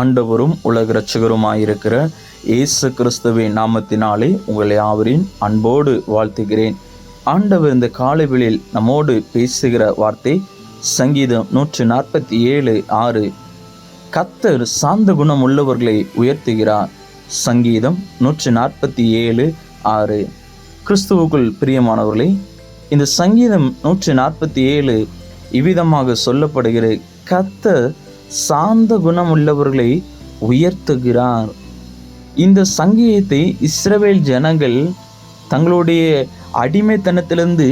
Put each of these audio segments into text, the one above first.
ஆண்டவரும் உலக இரட்சகருமாயிருக்கிற இயேசு கிறிஸ்துவின் நாமத்தினாலே உங்களை யாவரின் அன்போடு வாழ்த்துகிறேன். ஆண்டவர் இந்த காலவெளியில் நம்மோடு பேசுகிற வார்த்தை சங்கீதம் நூற்று நாற்பத்தி ஏழு ஆறு. கத்தர் சாந்த குணம் உள்ளவர்களை உயர்த்துகிறார். சங்கீதம் நூற்று நாற்பத்தி ஏழு ஆறு. கிறிஸ்துவுக்குள் பிரியமானவர்களே இந்த சங்கீதம் நூற்று நாற்பத்தி ஏழு இவ்விதமாக சொல்லப்படுகிற கத்தர் சாந்த குணம் உள்ளவர்களை உயர்த்துகிறார். இந்த சங்கீதத்தை இஸ்ரவேல் ஜனங்கள் தங்களுடைய அடிமைத்தனத்திலிருந்து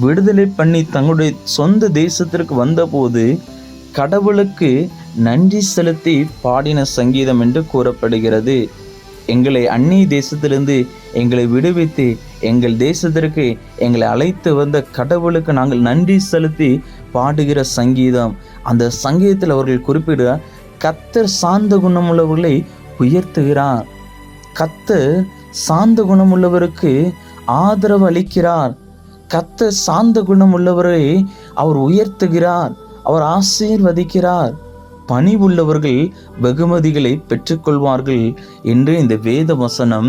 விடுதலை பண்ணி தங்களுடைய சொந்த தேசத்திற்கு வந்தபோது கடவுளுக்கு நன்றி செலுத்தி பாடின சங்கீதம் என்று கூறப்படுகிறது. எங்களை அந்நிய தேசத்திலிருந்து எங்களை விடுவித்து எங்கள் தேசத்திற்கு எங்களை அழைத்து வந்த கடவுளுக்கு நாங்கள் நன்றி செலுத்தி பாடுகிற சங்கீதம். அந்த சங்கீதத்தில் அவர்கள் குறிப்பிட கத்தர் சாந்த குணமுள்ளவர்களை உயர்த்துகிறார். கத்தர் சாந்த குணமுள்ளவருக்கு ஆதரவு அளிக்கிறார். கத்தர் சாந்த குணமுள்ளவரை அவர் உயர்த்துகிறார். அவர் ஆசீர்வதிக்கிறார். பணிவுள்ளவர்கள் வெகுமதிகளை பெற்றுக்கொள்வார்கள் என்று இந்த வேத வசனம்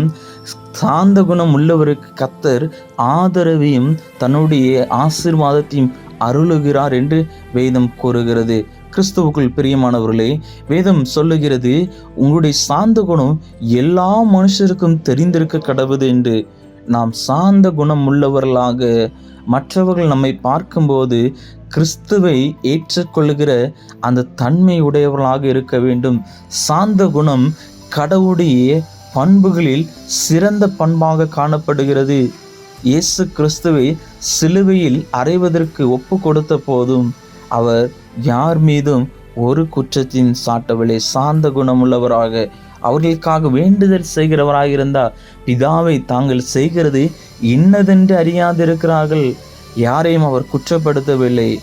சாந்த குணம் உள்ளவருக்கு கத்தர் ஆதரவையும் தன்னுடைய ஆசீர்வாதத்தையும் அருளுகிறார் என்று வேதம் கூறுகிறது. கிறிஸ்துவுக்குள் பிரியமானவர்களே வேதம் சொல்லுகிறது உங்களுடைய சார்ந்த குணம் எல்லா மனுஷருக்கும் தெரிந்திருக்க கடவுது என்று. நாம் சார்ந்த குணம் உள்ளவர்களாக மற்றவர்கள் நம்மை பார்க்கும்போது கிறிஸ்துவை ஏற்றுக்கொள்ளுகிற அந்த தன்மை உடையவர்களாக இருக்க வேண்டும். சாந்த குணம் கடவுளுடைய பண்புகளில் சிறந்த பண்பாக காணப்படுகிறது. இயேசு கிறிஸ்துவை சிலுவையில் அறைவதற்கு ஒப்பு கொடுத்த போதும் அவர் யார் மீதும் ஒரு குற்றத்தின் சாட்டவில்லை சார்ந்த குணமுள்ளவராக அவர்களுக்காக வேண்டுதல் செய்கிறவராக இருந்தால் பிதாவை தாங்கள் செய்கிறது இன்னதென்று அறியாதிருக்கிறார்கள். யாரையும் அவர் குற்றப்படுத்தவில்லை.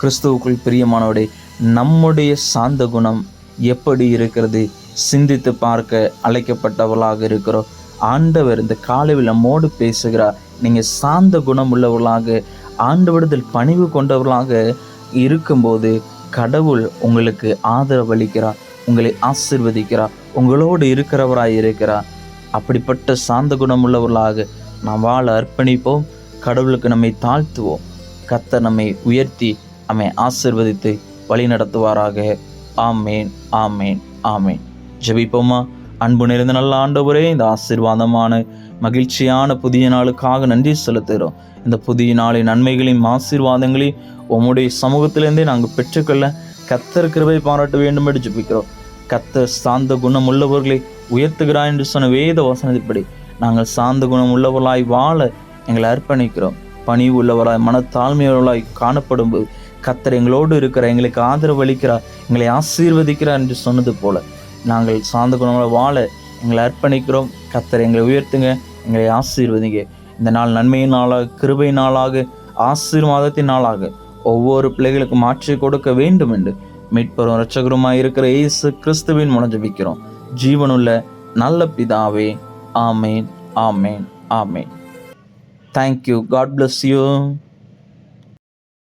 கிறிஸ்துவுக்குள் பிரியமானவரே நம்முடைய சாந்த குணம் எப்படி இருக்கிறது? சிந்தித்து பார்க்க அழைக்கப்பட்டவர்களாக இருக்கிறோம். ஆண்டவர் இந்த காலையில் நம்மோடு பேசுகிறார். நீங்கள் சார்ந்த குணம் உள்ளவர்களாக ஆண்டவரத்தில் பணிவு கொண்டவர்களாக இருக்கும்போது கடவுள் உங்களுக்கு ஆதரவளிக்கிறார் உங்களை ஆசிர்வதிக்கிறார் உங்களோடு இருக்கிறவராய் இருக்கிறார். அப்படிப்பட்ட சார்ந்த குணம் உள்ளவர்களாக நாம் வாழ அர்ப்பணிப்போம். கடவுளுக்கு நம்மை தாழ்த்துவோம். கத்த நம்மை உயர்த்தி நம்மை ஆசிர்வதித்து வழி நடத்துவாராக ஆமேன் ஆமேன் ஆமேன். ஜபிப்போமா? அன்பு நிறைந்த நல்ல ஆண்டவரே இந்த ஆசீர்வாதமான மகிழ்ச்சியான புதிய நாளுக்காக நன்றி செலுத்துகிறோம். இந்த புதிய நாளின் நன்மைகளையும் ஆசீர்வாதங்களையும் உம்முடைய சமூகத்திலிருந்தே நாங்கள் பெற்றுக்கொள்ள கத்தர் கிருபை பாராட்ட வேண்டும் என்று ஜபிக்கிறோம். கத்தர் சார்ந்த குணம் உள்ளவர்களை உயர்த்துகிறாய் என்று சொன்ன வேத வசனத்தின்படி நாங்கள் சார்ந்த குணம் உள்ளவர்களாய் வாழ எங்களை அர்ப்பணிக்கிறோம். பணி உள்ளவராய் மனத்தாழ்மையுள்ளவர்களாய் காணப்படும்போது கத்தர் எங்களோடு இருக்கிற எங்களுக்கு ஆதரவு அளிக்கிறார் எங்களை ஆசீர்வதிக்கிறார் என்று சொன்னது போல நாங்கள் சார்ந்து குணங்களை வாழ எங்களை அர்ப்பணிக்கிறோம். கத்தர் எங்களை உயர்த்துங்க எங்களை ஆசீர்வதிங்க. இந்த நாள் நன்மையின் நாளாக கிருபை நாளாக ஆசீர்வாதத்தின் நாளாக ஒவ்வொரு பிள்ளைகளுக்கும் மாற்றி கொடுக்க வேண்டும் என்று மீட்பரும் இரட்சகருமாய் இருக்கிற இயேசு கிறிஸ்துவின் மூலம் ஜெபிக்கிறோம். ஜீவனுள்ள நல்ல பிதாவே ஆமேன் ஆமேன் ஆமேன். Thank you God bless you